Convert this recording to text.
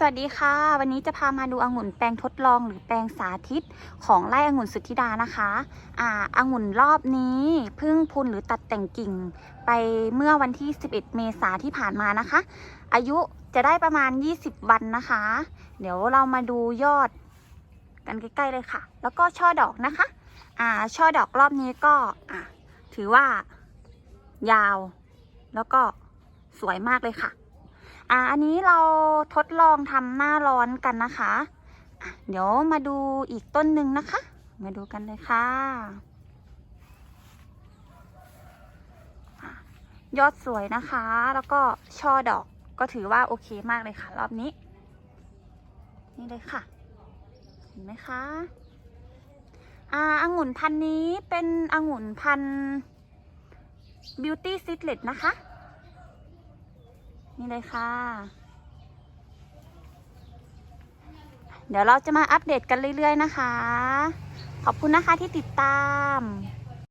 สวัสดีค่ะ วันนี้จะพามาดูองุ่นแปลงทดลองหรือแปลงสาธิตของไร่องุ่นสุทธิดานะคะอ่าองุ่นรอบนี้เพิ่งพุนหรือตัดแต่งกิ่ง ไปเมื่อวันที่ 11 เมษาที่ผ่านมานะคะ อายุจะได้ประมาณ 20 วันนะคะ เดี๋ยวเรามาดูยอดกันใกล้ๆเลยค่ะ แล้วก็ช่อดอกนะคะอ่าช่อดอกรอบนี้ก็อ่าถือว่ายาว แล้วก็สวยมากเลยค่ะ อ่าอันนี้เราทดลองทำหน้าร้อนกันนะคะะเดี๋ยวมาดูอีกต้นหนึ่งนะคะ มาดูกันเลยค่ะะยอดสวยนะคะ แล้วก็ช่อดอกก็ถือว่าโอเคมากเลยค่ะ รอบนี้ นี่เลยค่ะ เห็นไหมคะอ่าองุ่นพันธุ์นี้เป็นองุ่นพันธุ์ Beauty Secret นะคะ นี่เลยค่ะ เดี๋ยวเราจะมาอัปเดตกันเรื่อยๆนะคะ ขอบคุณนะคะที่ติดตาม